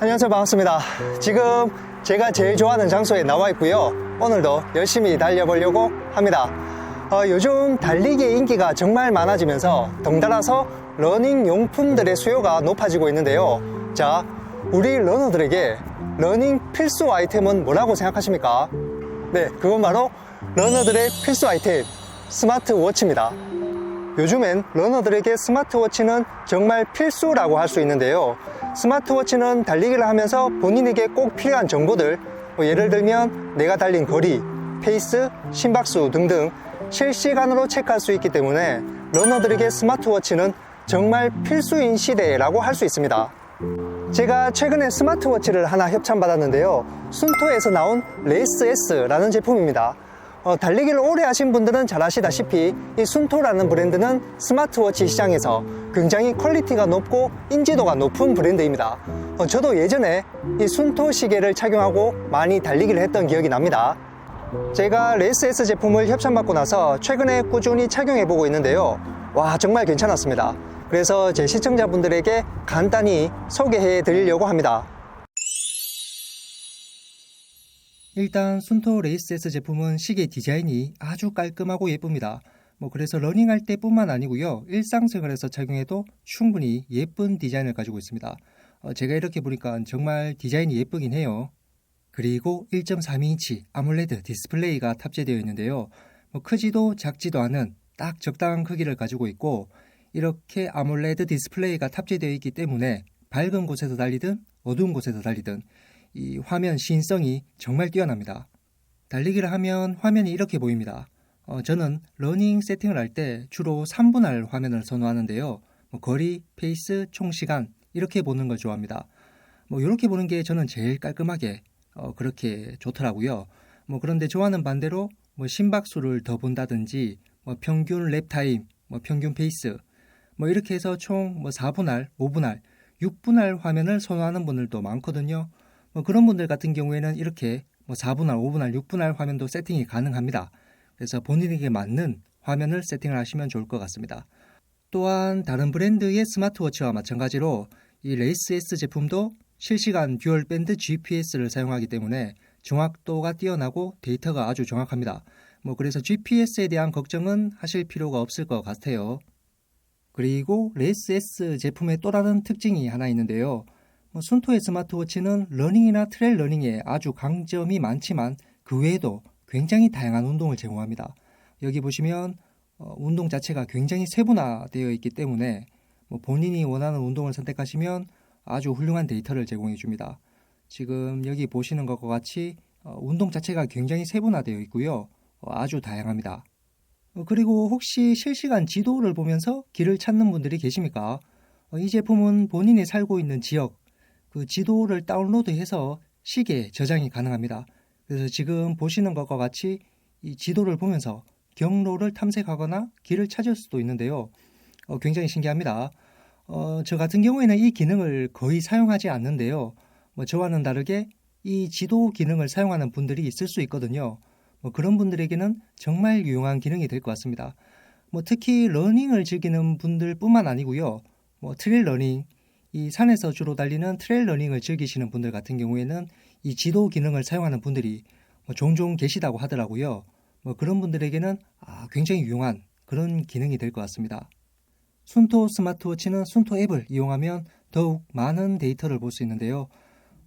안녕하세요. 반갑습니다. 지금 제가 제일 좋아하는 장소에 나와 있고요. 오늘도 열심히 달려보려고 합니다. 어, 요즘 달리기의 인기가 정말 많아지면서 덩달아서 러닝 용품들의 수요가 높아지고 있는데요. 자, 우리 러너들에게 러닝 필수 아이템은 뭐라고 생각하십니까? 네, 그건 바로 러너들의 필수 아이템, 스마트워치입니다. 요즘엔 러너들에게 스마트워치는 정말 필수라고 할 수 있는데요. 스마트워치는 달리기를 하면서 본인에게 꼭 필요한 정보들, 뭐 예를 들면 내가 달린 거리, 페이스, 심박수 등등 실시간으로 체크할 수 있기 때문에 러너들에게 스마트워치는 정말 필수인 시대라고 할 수 있습니다. 제가 최근에 스마트워치를 하나 협찬받았는데요. 순토에서 나온 레이스 S라는 제품입니다. 어, 달리기를 오래 하신 분들은 잘 아시다시피 이 순토라는 브랜드는 스마트워치 시장에서 굉장히 퀄리티가 높고 인지도가 높은 브랜드입니다. 어, 저도 예전에 이 순토 시계를 착용하고 많이 달리기를 했던 기억이 납니다. 제가 레이스 S 제품을 협찬받고 나서 최근에 꾸준히 착용해보고 있는데요. 와, 정말 괜찮았습니다. 그래서 제 시청자분들에게 간단히 소개해 드리려고 합니다. 일단 순토 레이스 S 제품은 시계 디자인이 아주 깔끔하고 예쁩니다. 뭐 그래서 러닝할 때뿐만 아니고요. 일상생활에서 착용해도 충분히 예쁜 디자인을 가지고 있습니다. 어, 제가 이렇게 보니까 정말 디자인이 예쁘긴 해요. 그리고 1.32인치 아몰레드 디스플레이가 탑재되어 있는데요. 뭐 크지도 작지도 않은 딱 적당한 크기를 가지고 있고 이렇게 아몰레드 디스플레이가 탑재되어 있기 때문에 밝은 곳에서 달리든 어두운 곳에서 달리든 이 화면 시인성이 정말 뛰어납니다. 달리기를 하면 화면이 이렇게 보입니다. 어, 저는 러닝 세팅을 할 때 주로 3분할 화면을 선호하는데요. 뭐 거리, 페이스, 총 시간 이렇게 보는 걸 좋아합니다. 뭐 이렇게 보는 게 저는 제일 깔끔하게 어, 그렇게 좋더라고요. 뭐 그런데 좋아하는 반대로 뭐 심박수를 더 본다든지 뭐 평균 랩 타임, 뭐 평균 페이스 뭐 이렇게 해서 총 뭐 4분할, 5분할, 6분할 화면을 선호하는 분들도 많거든요. 뭐 그런 분들 같은 경우에는 이렇게 뭐 4분할, 5분할, 6분할 화면도 세팅이 가능합니다. 그래서 본인에게 맞는 화면을 세팅을 하시면 좋을 것 같습니다. 또한 다른 브랜드의 스마트워치와 마찬가지로 이 레이스 S 제품도 실시간 듀얼 밴드 GPS를 사용하기 때문에 정확도가 뛰어나고 데이터가 아주 정확합니다. 뭐 그래서 GPS에 대한 걱정은 하실 필요가 없을 것 같아요. 그리고 레이스 S 제품의 또 다른 특징이 하나 있는데요. 뭐 순토의 스마트워치는 러닝이나 트레일 러닝에 아주 강점이 많지만 그 외에도 굉장히 다양한 운동을 제공합니다. 여기 보시면 어, 운동 자체가 굉장히 세분화되어 있기 때문에 뭐 본인이 원하는 운동을 선택하시면 아주 훌륭한 데이터를 제공해 줍니다. 지금 여기 보시는 것과 같이 어, 운동 자체가 굉장히 세분화되어 있고요. 어, 아주 다양합니다. 어, 그리고 혹시 실시간 지도를 보면서 길을 찾는 분들이 계십니까? 어, 이 제품은 본인이 살고 있는 지역, 그 지도를 다운로드해서 시계에 저장이 가능합니다. 그래서 지금 보시는 것과 같이 이 지도를 보면서 경로를 탐색하거나 길을 찾을 수도 있는데요. 어, 굉장히 신기합니다. 어, 저 같은 경우에는 이 기능을 거의 사용하지 않는데요. 뭐 저와는 다르게 이 지도 기능을 사용하는 분들이 있을 수 있거든요. 뭐 그런 분들에게는 정말 유용한 기능이 될 것 같습니다. 뭐 특히 러닝을 즐기는 분들뿐만 아니고요. 뭐 트레일 러닝, 이 산에서 주로 달리는 트레일 러닝을 즐기시는 분들 같은 경우에는 이 지도 기능을 사용하는 분들이 뭐 종종 계시다고 하더라고요. 뭐 그런 분들에게는 아, 굉장히 유용한 그런 기능이 될 것 같습니다. 순토 스마트워치는 순토 앱을 이용하면 더욱 많은 데이터를 볼 수 있는데요.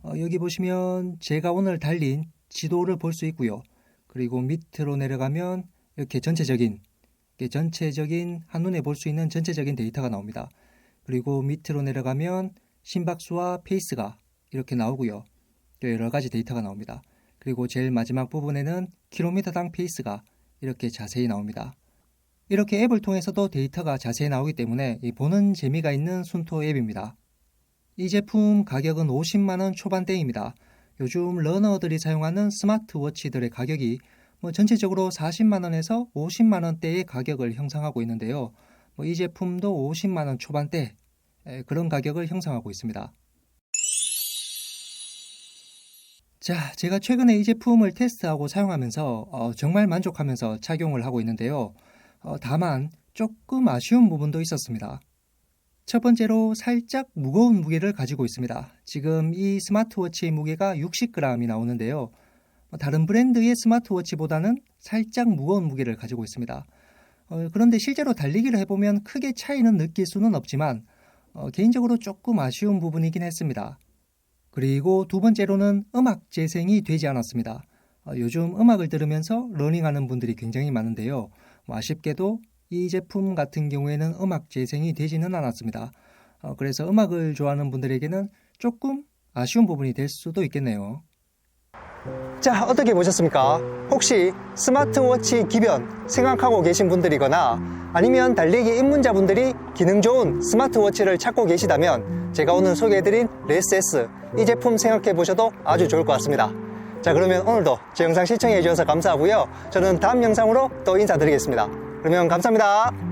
어, 여기 보시면 제가 오늘 달린 지도를 볼 수 있고요. 그리고 밑으로 내려가면 이렇게 전체적인 이렇게 전체적인 한눈에 볼 수 있는 전체적인 데이터가 나옵니다. 그리고 밑으로 내려가면 심박수와 페이스가 이렇게 나오고요. 또 여러 가지 데이터가 나옵니다. 그리고 제일 마지막 부분에는 킬로미터당 페이스가 이렇게 자세히 나옵니다. 이렇게 앱을 통해서도 데이터가 자세히 나오기 때문에 이 보는 재미가 있는 순토 앱입니다. 이 제품 가격은 50만원 초반대입니다. 요즘 러너들이 사용하는 스마트워치들의 가격이 뭐 전체적으로 40만원에서 50만원대의 가격을 형성하고 있는데요. 뭐 이 제품도 50만 원 초반대 에, 그런 가격을 형성하고 있습니다. 자, 제가 최근에 이 제품을 테스트하고 사용하면서 어, 정말 만족하면서 착용을 하고 있는데요. 어, 다만 조금 아쉬운 부분도 있었습니다. 첫 번째로 살짝 무거운 무게를 가지고 있습니다. 지금 이 스마트워치의 무게가 60g이 나오는데요. 뭐 다른 브랜드의 스마트워치보다는 살짝 무거운 무게를 가지고 있습니다. 어, 그런데 실제로 달리기를 해보면 크게 차이는 느낄 수는 없지만 어, 개인적으로 조금 아쉬운 부분이긴 했습니다. 그리고 두 번째로는 음악 재생이 되지 않았습니다. 어, 요즘 음악을 들으면서 러닝하는 분들이 굉장히 많은데요. 뭐 아쉽게도 이 제품 같은 경우에는 음악 재생이 되지는 않았습니다. 어, 그래서 음악을 좋아하는 분들에게는 조금 아쉬운 부분이 될 수도 있겠네요. 자, 어떻게 보셨습니까? 혹시 스마트워치 기변 생각하고 계신 분들이거나 아니면 달리기 입문자분들이 기능 좋은 스마트워치를 찾고 계시다면 제가 오늘 소개해드린 레스S 이 제품 생각해 보셔도 아주 좋을 것 같습니다. 자, 그러면 오늘도 제 영상 시청해 주셔서 감사하고요. 저는 다음 영상으로 또 인사드리겠습니다. 그러면 감사합니다.